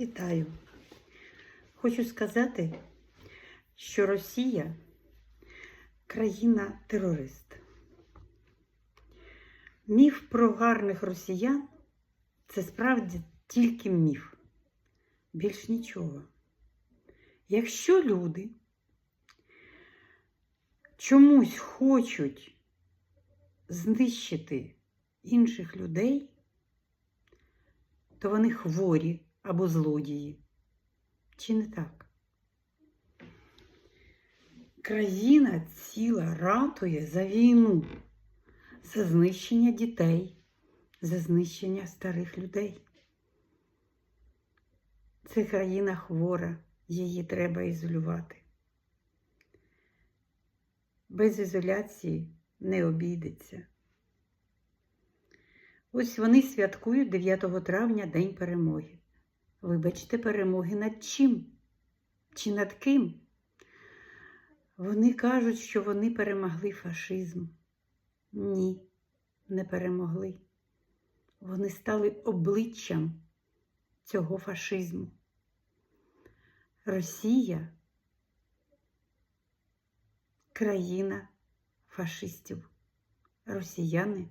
Вітаю. Хочу сказати, що Росія країна-терорист. Міф про гарних росіян це справді тільки міф. Більш нічого. Якщо люди чомусь хочуть знищити інших людей, то вони хворі або злодії. Чи не так? Країна ціла ратує за війну, за знищення дітей, за знищення старих людей. Це країна хвора, її треба ізолювати. Без ізоляції не обійдеться. Ось вони святкують 9 травня День перемоги. Вибачте, перемоги над чим? Чи над ким? Вони кажуть, що вони перемогли фашизм. Ні, не перемогли. Вони стали обличчям цього фашизму. Росія країна фашистів. Росіяни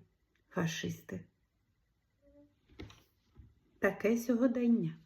фашисти. Таке сьогодення.